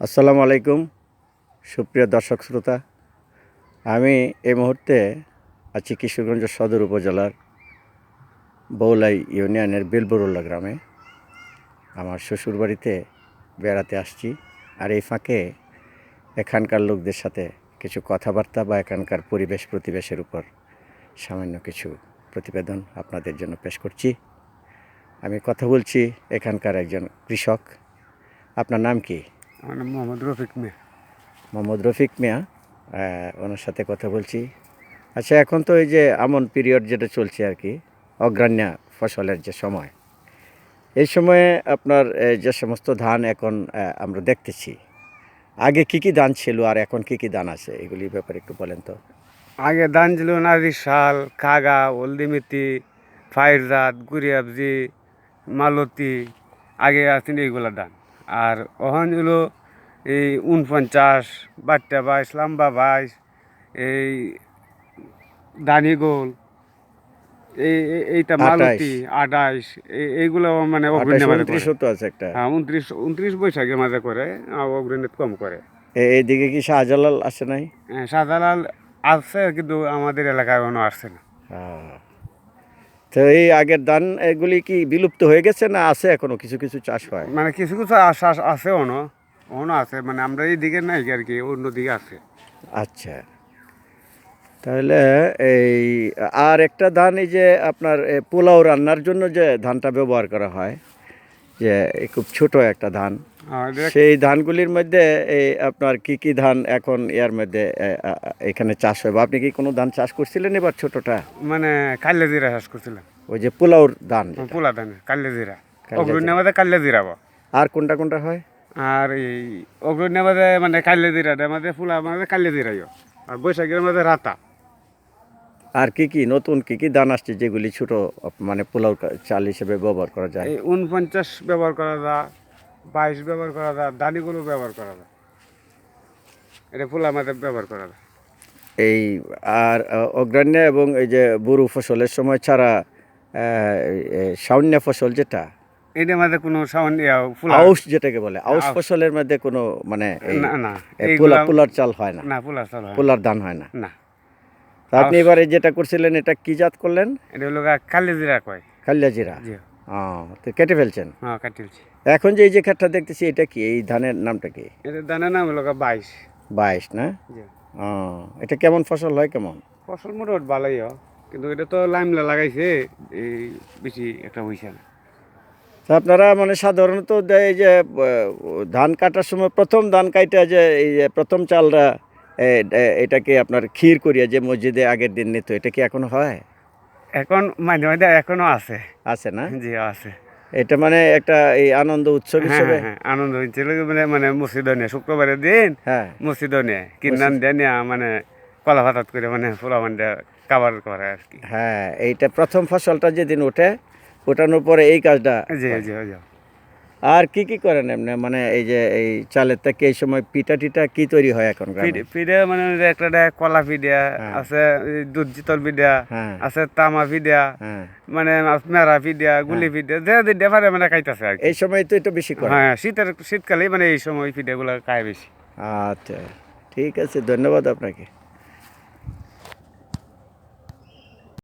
আসসালামু আলাইকুম, সুপ্রিয় দর্শক শ্রোতা। আমি এই মুহূর্তে আছি কিশোরগঞ্জ সদর উপজেলার বৌলাই ইউনিয়নের বেলবরুল্লা গ্রামে। আমার শ্বশুরবাড়িতে বেড়াতে আসছি আর এই ফাঁকে এখানকার লোকদের সাথে কিছু কথাবার্তা বা এখানকার পরিবেশ প্রতিবেশের উপর সামান্য কিছু প্রতিবেদন আপনাদের জন্য পেশ করছি। আমি কথা বলছি এখানকার একজন কৃষক। আপনার নাম কি? আমার নাম মোহাম্মদ রফিক মিয়া। মোহাম্মদ রফিক মিয়া ওনার সাথে কথা বলছি। আচ্ছা এখন তো এই যে আমন পিরিয়ড যেটা চলছে আর কি অগ্রাণ্যা ফসলের যে সময় এই সময়ে আপনার যে সমস্ত ধান এখন আমরা দেখতেছি আগে কি কি ধান ছিল আর এখন কি কি ধান আছে? এগুলির ব্যাপারে একটু বলেন তো। আগে ধান ছিল নারী শাল কাগা হলদিমিতি ফাইরজাত গুড়িয়াবজি মালতী আগে আছেন এইগুলা ধান। আর ওখান ছিল এই উনপঞ্চাশ বাট্টা বাইশ লাম্বা বাইশ এই দানি গোল এই এই- এইটা। মালতী আঠাইশ এই- এইগুলো মানে। আছে একটা। হ্যাঁ উনত্রিশ উনত্রিশ বৈশাখের মাঝে করে অগ্রণীত কম করে। এইদিকে কি শাহজালাল আসে নাই? হ্যাঁ, সাদালাল আছে কিন্তু আমাদের এলাকায় কোনো আসছে না। আহ, তো এই আগের ধান এগুলি কি বিলুপ্ত হয়ে গেছে না আছে এখনও? কিছু কিছু চাষ হয়? মানে কিছু কিছু আশ্বাস আছে অন অন আছে মানে আমরা এই দিকে নাই আর কি অন্য দিকে আছে। আচ্ছা। তাহলে এই আর একটা ধান এই যে আপনার পোলাও রান্নার জন্য যে ধানটা ব্যবহার করা হয় যে খুব ছোট একটা ধান সেই ধানগুলির মধ্যে এই আপনার কি কি ধান এখন এর মধ্যে এখানে চাষ হয় আপনি কি কোনো ধান চাষ করছিলেন এবার ছোটটা? মানে কাল্লে জিরা চাষ করছিলাম। ওই যে পোলাওর ধান পোলা ধান কাল্লে জিরা কাল্লে অগ্রণী আমাদের জিরা আর কোনটা কোনটা হয়? আর এই অগ্রণী আমাদের মানে কাল্লে জিরা আমাদের ফুলা আমাদের কাল্লে জিরাইও আর বৈশাখের মধ্যে রাতা। আর কি কি নতুন কি কি ধান আসছে যেগুলি ছোট মানে পোলাও চাল হিসেবে ব্যবহার করা যায়? উনপঞ্চাশ ব্যবহার করা যায় বাইশ ব্যবহার করা যায় দানিগুলো ব্যবহার করা যায়। এটা ফুলা আমাদের ব্যবহার করা যায়। এই আর আহ, অগ্রাণ্য এবং এই যে বুরু ফসলের সময় ছাড়া সাউন্য ফসল যেটা? এটা আমাদের কোনো আউশ যেটাকে বলে আউশ। ফসলের মধ্যে কোনো মানে না না এই পোলা পোলার চাল হয় না? না চাল পোলার ধান হয় না? না। আপনি এবারে যেটা করছিলেন এটা কি জাত করলেন? এটা হলো কালি জিরা কয়। খালিয়া জিরা? ও তো কেটে ফেলছেন? হ্যাঁ কাটিলছি এখন যে এই যে ক্ষেতটা দেখতেছি এটা কি? এই ধানের নামটা কি? এটা ধানের নাম হলো বাইশ। বাইশ না? ও এটা কেমন ফসল হয় কেমন? ফসল মোটামুটি ভালোই হয় কিন্তু এটা তো লাইমলা লাগাইছে এই বেশি একটা হইছে না। আপনারা মানে সাধারণত এই যে ধান কাটার সময় প্রথম ধান কাইটা যে এই যে প্রথম এ- এটাকে আপনার ক্ষীর করিয়া যে মসজিদে আগের দিন নিত এটা কি এখনও হয়? এখন মাঝে মাঝে এখনও আছে। আছে না? জি আছে। এটা মানে একটা এই আনন্দ উৎসব হ্যাঁ হিসেবে? হ্যাঁ আনন্দ হয়েছিল মানে মানে মসজিদ নিয়ে শুক্রবারের দিন হ্যাঁ। মসজিদ নিয়ে কিনান দেয় মানে কলা ভাতাত করে মানে পোলা মানে কাবার করে আর কি। হ্যাঁ এইটা প্রথম ফসলটা যেদিন ওঠে ওঠানোর পরে এই কাজটা জি জি জি। আর কি কি করেন এমনি? মানে এই যে এই চালের থেকে এই সময় পিঠা টিটা কি তৈরি হয় এখন? পিঠে মানে একটা দেয় কলা পিঠা হ্যাঁ। আছে দুধ জিতল পিঠা হ্যাঁ। আছে তামা পিঠা হ্যাঁ। মানে মেরা পিঠা গুলি পিঠা যে দিতে পারে মানে খাইতেছে আর এই সময় তো এটা বেশি করে হ্যাঁ শীতের শীতকালে মানে এই সময় পিঠাগুলো খায় বেশি। আচ্ছা ঠিক আছে ধন্যবাদ আপনাকে।